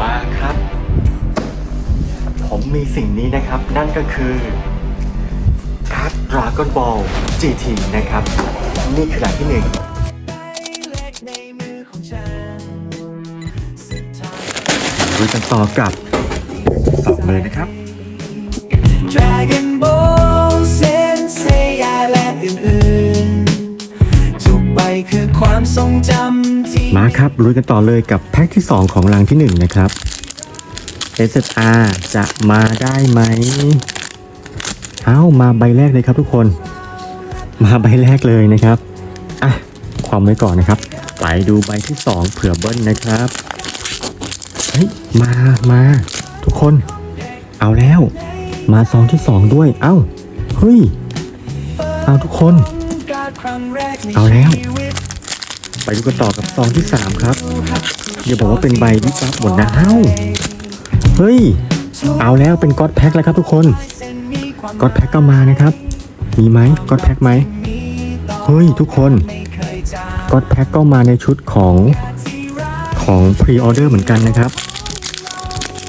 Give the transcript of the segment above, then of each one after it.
มาครับ ผมมีสิ่งนี้นะครับ นั่นก็คือการ์ดดราก้อนบอล GT นะครับ นี่คือหลังที่หนึ่งดูกันต่อกับสองเลยนะครับ Dragon Ball คือความทรงจำที่มาครับลุยกันต่อเลยกับแพ็คที่ 2 ของรังที่ 1 นะครับ SSR จะมาได้ไหม เอ้ามาใบแรกเลยครับทุกคน มาใบแรกเลยนะครับอะความไว้ก่อนนะครับ ไปดูใบที่ 2 เผื่อเบิ้ลนะครับเฮ้ยมามาทุกคน เอาแล้ว มาซองที่ 2 ด้วย เอ้าเฮ้ยเอาทุกคน เอาแล้ว ไปดูกันต่อกับซองที่ 3 ครับอย่าบอกว่าเป็นใบวิบวับหมดนะเอ้าเฮ้ย เอาแล้วเป็นก๊อตแพ็คแล้วครับทุกคนก๊อตแพ็คก็มานะครับ มีไหมก๊อตแพ็คไหมเฮ้ยทุกคนก๊อตแพ็คก็มาในชุดของของพรีออเดอร์เหมือนกันนะครับ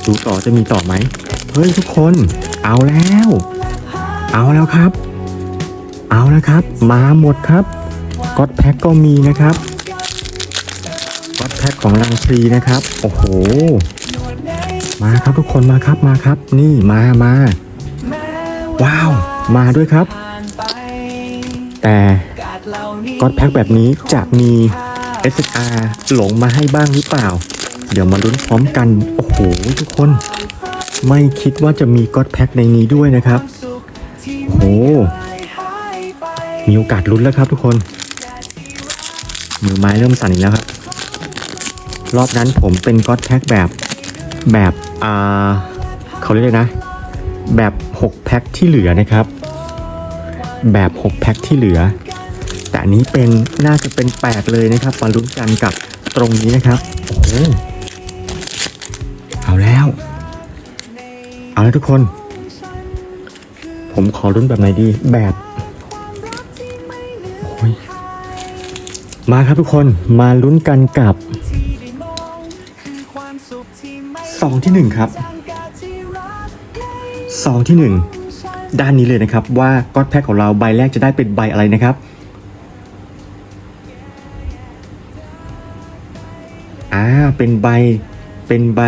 ดูต่อจะมีต่อไหมเฮ้ยทุกคน เอาแล้ว เอาแล้วครับ เอาแล้วครับ มาหมดครับก๊อตแพ็คก็มีนะครับ แพ็คของลังพรีนะครับ โอ้โห มาครับทุกคนมาครับมาครับ นี่มามาว้าว มาด้วยครับ แต่การเหล่านี้ก๊อตแพ็คแบบนี้จะมี SR หลงมาให้บ้างหรือเปล่า เดี๋ยวมาลุ้นพร้อมกัน โอ้โห ทุกคน ไม่คิดว่าจะมีก๊อตแพ็คในนี้ด้วยนะครับ โอ้โหมีโอกาสลุ้นแล้วครับทุกคน มือไม้เริ่มสั่นอีกแล้วครับ รอบนั้นผมเป็นก๊อตแพ็คแบบแบบอ่าเขาเรียกเลยนะ แบบ 6 แพ็คที่เหลือนะครับ แบบ 6 แพ็คที่เหลือ แต่อันนี้เป็นน่าจะเป็น 8 เลยนะครับมาลุ้นกันกับตรงนี้นะครับ โอ้โหเอาแล้ว เอาแล้วทุกคน ผมขอลุ้นแบบไหนดีแบบโอ้ยมาครับทุกคนมาลุ้นกันกับ ซองที่หนึ่งครับซองที่หนึ่งด้านนี้เลยนะครับว่าก๊อตแพ็คของเราใบแรกจะได้เป็นใบอะไรนะครับอ่าเป็นใบเป็นใบ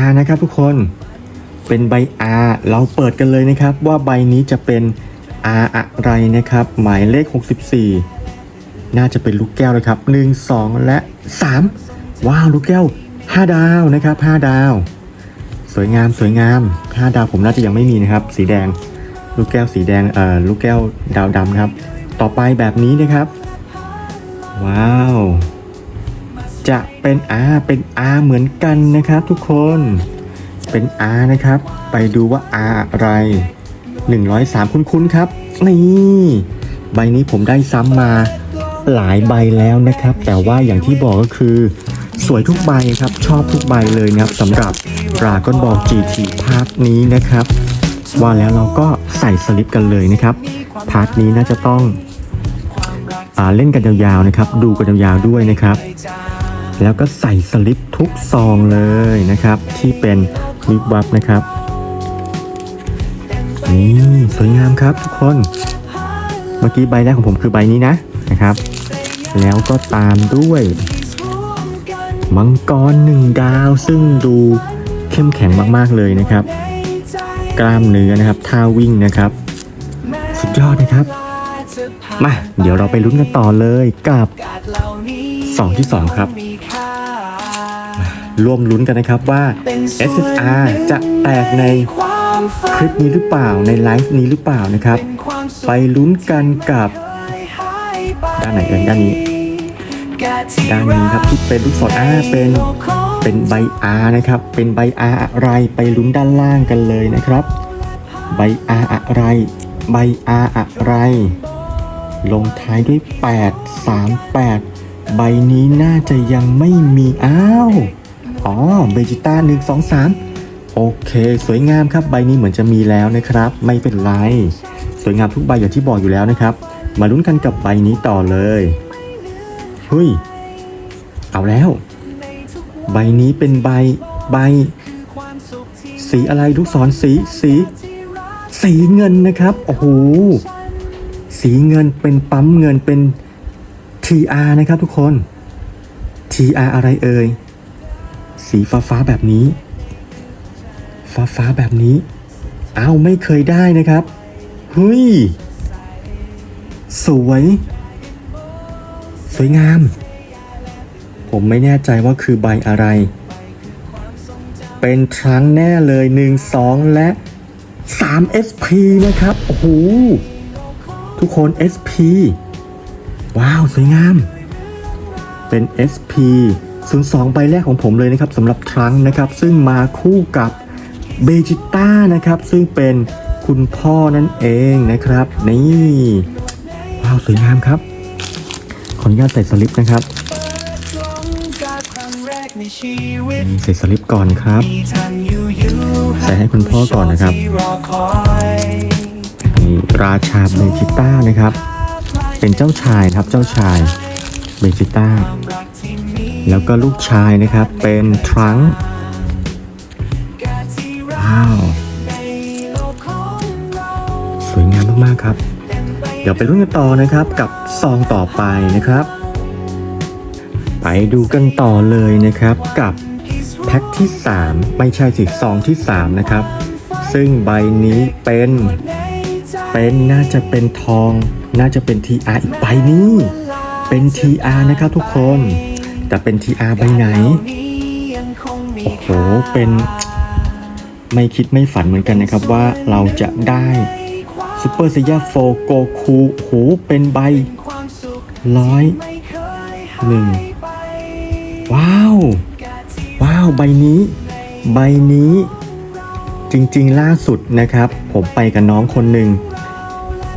R นะครับทุกคนเป็นใบ R เราเปิดกันเลยนะครับ ว่าใบนี้จะเป็น R อะไรนะครับ หมายเลข 64 น่าจะเป็นลูกแก้วเลยครับ 1 2 และ 3 ว้าวลูกแก้ว 5 ดาวนะครับ 5 ดาว สวยงามสวยงาม 5 ดาวผมน่าจะยังไม่มีนะครับ สีแดง ลูกแก้วสีแดงเอ่อลูกแก้วดาวดำครับ ต่อไปแบบนี้นะครับ ว้าว จะเป็น R เป็น R เหมือนกันนะครับ ทุกคนเป็น R นะครับ ไปดูว่า R อะไร 103 คุ้นๆครับ นี่ใบนี้ผมได้ซ้ำมาหลายใบแล้วนะครับ แต่ว่าอย่างที่บอกก็คือ สวยทุกใบครับ ชอบทุกใบเลยนะครับสำหรับ Dragon Ball GT พาร์ทนี้นะครับ ว่าแล้วเราก็ใส่สลิปกันเลยนะครับ พาร์ทนี้น่าจะต้องอาเล่นกันยาวๆนะครับ ดูกันยาวๆด้วยนะครับ แล้วก็ใส่สลิปทุกซองเลยนะครับ ที่เป็นวิบวับนะครับนี่สวยงามครับทุกคน เมื่อกี้ใบแรกของผมคือใบนี้นะนะครับ แล้วก็ตามด้วย มังกรหนึ่งดาวซึ่งดูเข้มแข็งมากๆเลยนะครับ กล้ามเนื้อนะครับท่าวิ่งนะครับ สุดยอดนะครับ มาเดี๋ยวเราไปลุ้นกันต่อเลยกับซองที่สองครับร่วมลุ้นกันนะครับว่า SSR จะแตกในคลิปนี้หรือเปล่าในไลฟ์นี้หรือเปล่านะครับ ไปลุ้นกันกับด้านไหนเอ่ยด้านนี้ ด้านนี้ครับที่เป็นลูกศรอ่าเป็นเป็นใบ R นะครับ เป็นใบ R อะไรไปลุ้นด้านล่างกันเลยนะครับ ใบ R อะไร ใบ R อะไร ลงท้ายด้วย 8 3 8 ใบนี้น่าจะยังไม่มีอ้าวอ๋อเบจิต้า1 2 3โอเค สวยงามครับใบนี้เหมือนจะมีแล้วนะครับ ไม่เป็นไร สวยงามทุกใบอย่างที่บอกอยู่แล้วนะครับ มาลุ้นกันกับใบนี้ต่อเลย เฮ้ย เอาแล้ว ใบนี้เป็นใบใบ สีอะไรลูกศรสีสี สีเงินนะครับ โอ้โห สีเงินเป็นปั๊มเงินเป็น TR นะครับทุกคน TR อะไรเอ่ย สีฟ้าฟ้าแบบนี้ ฟ้าฟ้าแบบนี้ อ้าวไม่เคยได้นะครับ เฮ้ย สวย วยงาม ผมไม่แน่ใจว่าคือใบอะไร เป็นทรังแน่เลย 1 2 และ 3 SP นะครับ โอ้โห ทุกคน SP ว้าว สวยงาม เป็น SP 02 ใบแรกของผมเลยนะครับสำหรับทรังนะครับ ซึ่งมาคู่กับเบจิต้านะครับ ซึ่งเป็นคุณพ่อนั่นเองนะครับ นี่ ว้าว สวยงามครับ ขออนุญาตใส่สลิปนะครับใส่สลิปก่อนครับ ใส่ให้คุณพ่อก่อนนะครับที่รอคอยนี่ราชาเบจิต้านะครับ เป็นเจ้าชายครับเจ้าชายเบจิต้าแล้วก็ลูกชายนะครับเป็นทรังก์ เดี๋ยวไปรุ่นกันต่อนะครับกับซองต่อไปนะครับ ไปดูกันต่อเลยนะครับกับแพ็คที่ 3 ไม่ใช่สิซองที่ 3 นะครับ ซึ่งใบนี้เป็นเป็นน่าจะเป็นทอง น่าจะเป็น TR อีกใบนี้ เป็น TR นะครับทุกคน แต่เป็น TR ใบไหนยังคงมีโอ้โห เป็นไม่คิดไม่ฝันเหมือนกันนะครับว่าเราจะได้ ซูเปอร์เซียโฟโกคูโหเป็นใบร้อยหนึ่งว้าว ว้าว ใบนี้ ใบนี้ จริงๆล่าสุดนะครับ ผมไปกับน้องคนหนึ่ง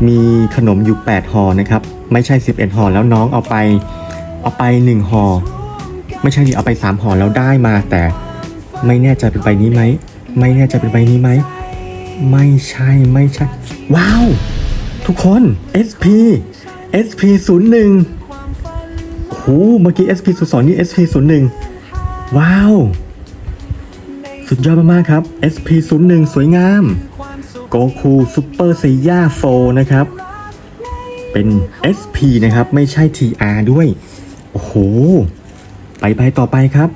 มีขนมอยู่ 8ห่อนะครับ ไม่ใช่ 11ห่อแล้วน้องเอาไป เอาไป 1ห่อไม่ใช่ดิเอาไป3ห่อแล้วได้มาแต่ ไม่แน่ใจเป็นใบนี้ไหม ไม่แน่ใจเป็นใบนี้ไหม ไม่ใช่ไม่ใช่ ว้าว ทุกคน SP SP 0 1โอ้โหเมื่อกี้ SP 0 2นี่ SP 0 1ว้าว สุดยอดมากๆครับ SP 0 1สวยงามความโกคูซูเปอร์ไซย่าโฟนะครับ เป็น SP นะครับ ไม่ใช่ TR ด้วย โอ้โห ไปใบต่อไปครับ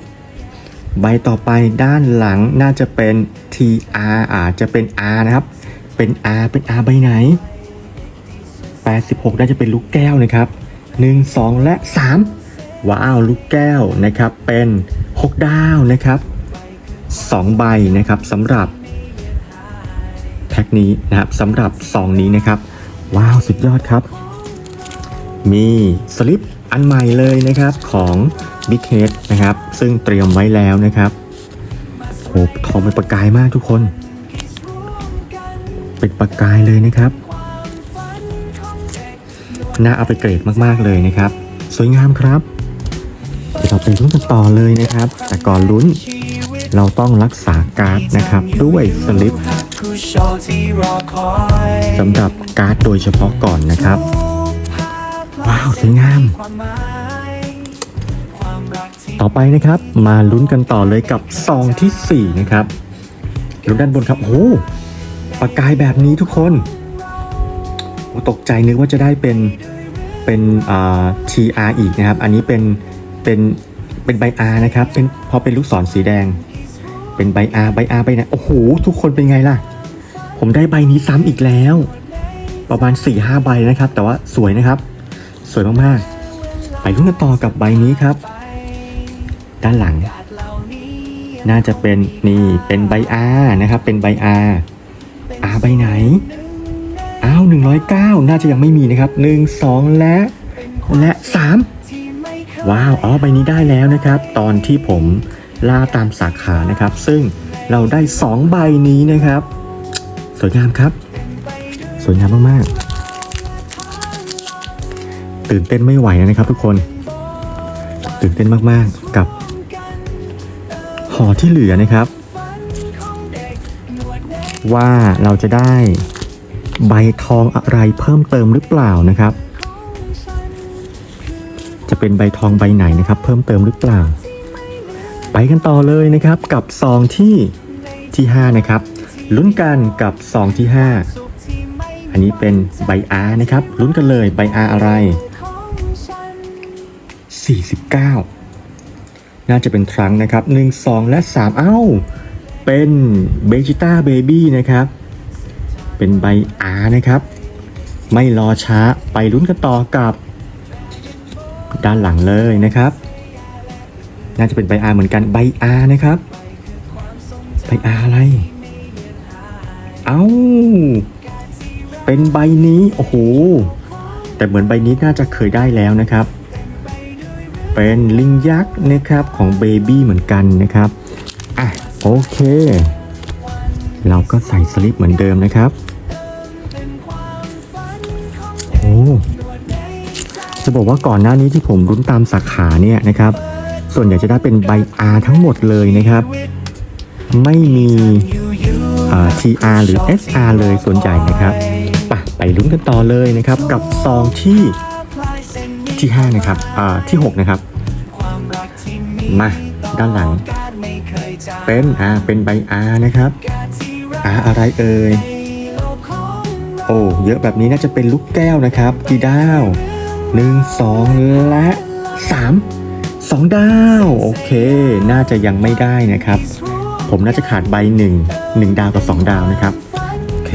ใบต่อไปด้านหลังน่าจะเป็น TR อาจจะเป็น R นะครับ เป็น R เป็น R ใบไหน 86 น่าจะเป็นลูกแก้วนะครับ 1 2 และ 3 ว้าวลูกแก้วนะครับเป็น 6 ดาวนะครับ 2 ใบนะครับสำหรับแพ็คนี้นะครับสำหรับซองนี้นะครับ ว้าวสุดยอดครับ มีสลิปอันใหม่เลยนะครับของ Big Head นะครับ ซึ่งเตรียมไว้แล้วนะครับโหทองเป็นประกายมากทุกคน เป็นประกายเลยนะครับน่าเอาไปเกรดมากๆเลยนะครับ สวยงามครับเดี๋ยวเราไปลุ้นกันต่อเลยนะครับ แต่ก่อนลุ้นเราต้องรักษาการ์ดนะครับด้วยสลิปสำหรับการ์ดโดยเฉพาะก่อนนะครับ ว้าวสวยงาม ต่อไปนะครับ มาลุ้นกันต่อเลยกับซองทีสี่4นะครับลุ้นด้านบนครับโอ้โหประกายแบบนี้ทุกคนตกใจนึกว่าจะได้เป็นเป็นอ่า TR อีกนะครับ อันนี้เป็นเป็นเป็นใบ R นะครับเป็นพอเป็นลูกศรสีแดง เป็นใบ R ใบ R ใบไหนโอ้โหทุกคนเป็นไงล่ะ ผมได้ใบนี้ซ้ำอีกแล้ว ประมาณ4-5ใบนะครับ แต่ว่าสวยนะครับ สวยมากๆไปลุ้นกันต่อกับใบนี้ครับ ด้านหลัง น่าจะเป็นนี่เป็นใบ R นะครับ เป็นใบ R R ใบไหน อ้าว109น่าจะยังไม่มีนะครับ1 2และ และ3ว้าวอ๋อใบนี้ได้แล้วนะครับ ตอนที่ผมล่าตามสาขานะครับ ซึ่งเราได้2ใบนี้นะครับ สวยงามครับ สวยงามมากๆตื่นเต้นไม่ไหวนะครับทุกคน ตื่นเต้นมากๆ กับ อที่เหลือนะครับ ว่าเราจะได้ใบทองอะไรเพิ่มเติมหรือเปล่านะครับ จะเป็นใบทองใบไหนนะครับ เพิ่มเติมหรือเปล่า ไปกันต่อเลยนะครับกับซองที่ที่ 5 นะครับลุ้นกันกับซองที่ 5 อันนี้เป็นใบอานะครับลุ้นกันเลยใบอาอะไร 49 น่าจะเป็นครั้งนะครับ 1 2 และ 3 เอ้า เป็นเบจิต้าเบบี้นะครับ เป็นใบอานะครับ ไม่รอช้าไปลุ้นกันต่อกับด้านหลังเลยนะครับ น่าจะเป็นใบอาเหมือนกันใบอานะครับ ใบอาอะไร เอ้า เป็นใบนี้ โอ้โห แต่เหมือนใบนี้น่าจะเคยได้แล้วนะครับ เป็นลิงยักษ์นะครับของเบบี้เหมือนกันนะครับอะโอเค เราก็ใส่สลิปเหมือนเดิมนะครับโอ้จะบอกว่าก่อนหน้านี้ที่ผมรุ้นตามสาขาเนี่ยนะครับ ส่วนใหญ่จะได้เป็นใบ R ทั้งหมดเลยนะครับ ไม่มีอ่า TR หรือ SR เลยส่วนใหญ่นะครับไปไปลุ้นกันต่อเลยนะครับ กับซองที่ ที่ 5 นะครับอ่าที่ 6 นะครับ มาด้านหลัง เป็นอ่าเป็นใบ R นะครับ R อะไรเอ่ยโอ้เยอะแบบนี้น่าจะเป็นลูกแก้วนะครับกี่ดาวหนึ่งสองและสามสองดาวโอเค น่าจะยังไม่ได้นะครับ ผมน่าจะขาดใบหนึ่งหนึ่งดาวกับสองดาวนะครับโอเค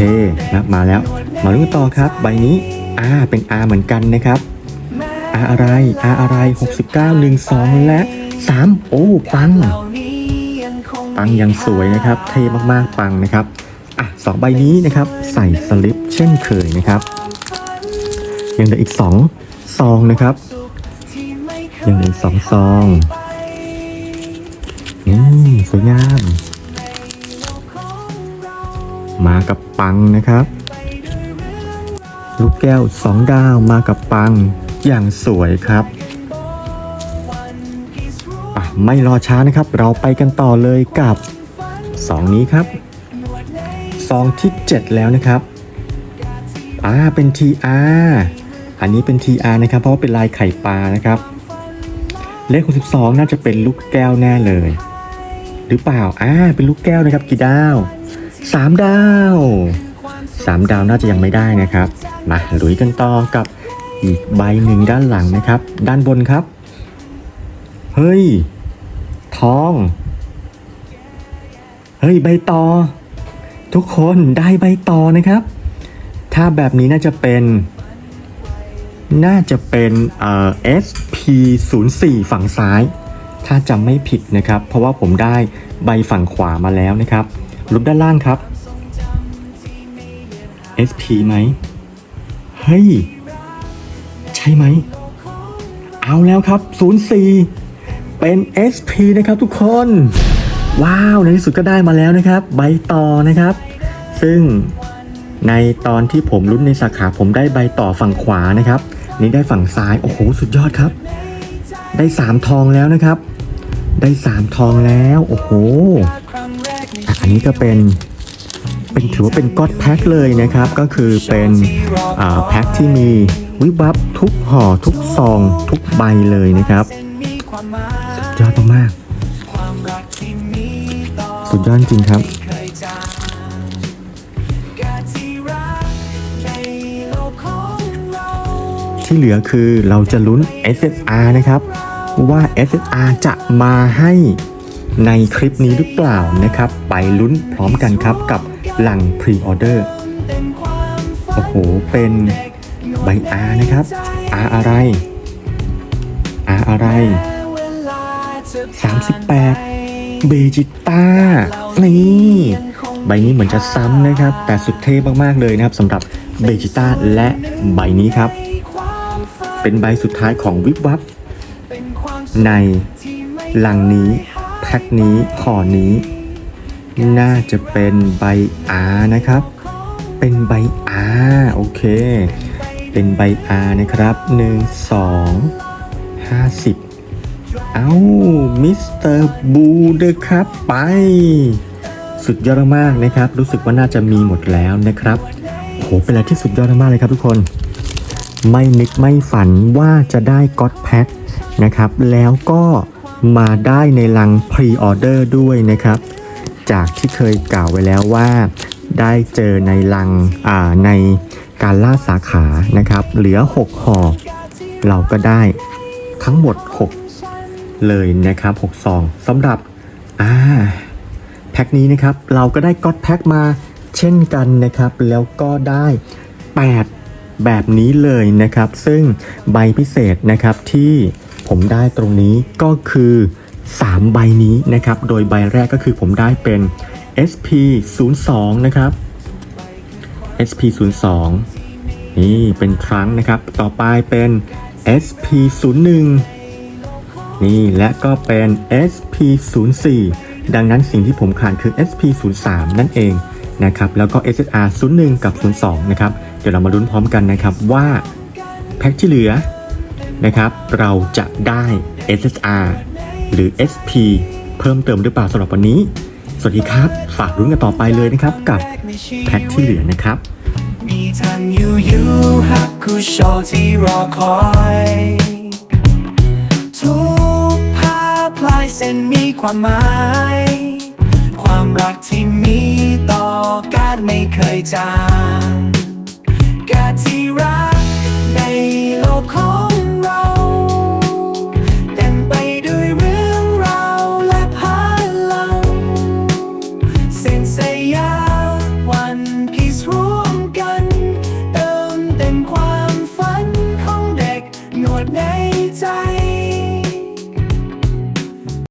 นะมาแล้ว มาลุ้นต่อครับ ใบนี้อ่าเป็น R เหมือนกันนะครับ R อะไร R อะไร 69 1 2 และ 3 โอ้ ปัง ปังยังสวยนะครับ เท่มากๆปังนะครับอะสองใบนี้นะครับใส่สลิปเช่นเคยนะครับ ยังเหลืออีกสองซองนะครับ ยังเหลืออีกสองซองอืมสวยงาม มากับปังนะครับ ลูกแก้วสองดาวมากับปัง อย่างสวยครับไม่รอช้านะครับ เราไปกันต่อเลยกับสองนี้ครับซองที่ 7 แล้วนะครับอ่าเป็น TR อันนี้เป็น TR นะครับ เพราะว่าเป็นลายไข่ปลานะครับ เลข62น่าจะเป็นลูกแก้วแน่เลย หรือเปล่าอ่าเป็นลูกแก้วนะครับ กี่ดาว3ดาว3ดาวน่าจะยังไม่ได้นะครับ มาลุยกันต่อกับ อีกใบหนึ่งด้านหลังนะครับ ด้านบนครับ เฮ้ย ทอง เฮ้ย ใบตอ ทุกคนได้ใบต่อนะครับ ถ้าแบบนี้น่าจะเป็น น่าจะเป็นเอ่อ SP04 ฝั่งซ้าย ถ้าจำไม่ผิดนะครับ เพราะว่าผมได้ใบฝั่งขวามาแล้วนะครับรูปด้านล่างครับ SP ไหมเฮ้ย ช่ไหม เอาแล้วครับ 04 เป็น SP นะครับทุกคน ว้าว ในที่สุดก็ได้มาแล้วนะครับ ใบต่อนะครับ ซึ่งในตอนที่ผมลุ้นในสาขาผมได้ใบต่อฝั่งขวานะครับ นี่ได้ฝั่งซ้าย โอ้โห สุดยอดครับ ได้ 3 ทองแล้วนะครับ ได้ 3 ทองแล้ว โอ้โห อันนี้ก็เป็น เป็นถือว่าเป็นก๊อตแพ็คเลยนะครับ ก็คือเป็นแพ็คที่มีวิบับทุกห่อทุกซองทุกใบเลยนะครับสุดยอดมากสุดยอดจริงครับที่เหลือคือเราจะลุ้น SSR นะครับ ว่า SSR จะมาให้ในคลิปนี้หรือเปล่านะครับ ไปลุ้นพร้อมกันครับกับ หลังพรีออเดอร์ โอ้โห เป็นใบ R นะครับ R อะไร R อะไร 38 เบจิต้า นี่ ใบนี้เหมือนจะซ้ำนะครับ แต่สุดเท่มากๆเลยนะครับสำหรับเบจิต้าและใบนี้ครับ เป็นใบสุดท้ายของวิบวับ ในลังนี้ แพ็คนี้ห่อนี้ น่าจะเป็นใบ R นะครับ เป็นใบ R โอเค เป็นใบ R นะครับ1 2 50เอ้ามิสเตอร์บูเดอครับไป สุดยอดมากนะครับ รู้สึกว่าน่าจะมีหมดแล้วนะครับโหเป็นอะไรที่สุดยอดมากเลยครับทุกคน ไม่นึกไม่ฝันว่าจะได้ก็ d แพ็คนะครับ แล้วก็มาได้ในลังพรีออเดอร์ด้วยนะครับ จากที่เคยกล่าวไว้แล้วว่า ได้เจอในลังในการล่าสาขานะครับ เหลือ 6ห่อเราก็ได้ทั้งหมด 6 เลยนะครับ6ซองสำหรับอ่าแพ็คนี้นะครับเราก็ได้ก๊อตแพ็คมาเช่นกันนะครับ แล้วก็ได้ 8 แบบนี้เลยนะครับ ซึ่งใบพิเศษนะครับที่ผมได้ตรงนี้ก็คือ 3 ใบนี้นะครับ โดยใบแรกก็คือผมได้เป็น SP 0 2นะครับ SP 0 2นี่เป็นครั้งนะครับ ต่อไปเป็น SP 0 1นี่และก็เป็น SP04 ดังนั้นสิ่งที่ผมขาดคือ SP03 นั่นเองนะครับ แล้วก็ SSR 01 กับ 02 นะครับ เดี๋ยวเรามาลุ้นพร้อมกันนะครับว่าแพ็คที่เหลือนะครับ เราจะได้ SSR หรือ SP เพิ่มเติมหรือเปล่าสำหรับวันนี้ สวัสดีครับ ฝากรุ้นกันต่อไปเลยนะครับกับแพ็คที่เหลือนะครับมีทันยูยูฮักกูโชที่รอคอยทุกภาพลายเส้นมีความหมาย ความรักที่มีต่อกันไม่เคยจาง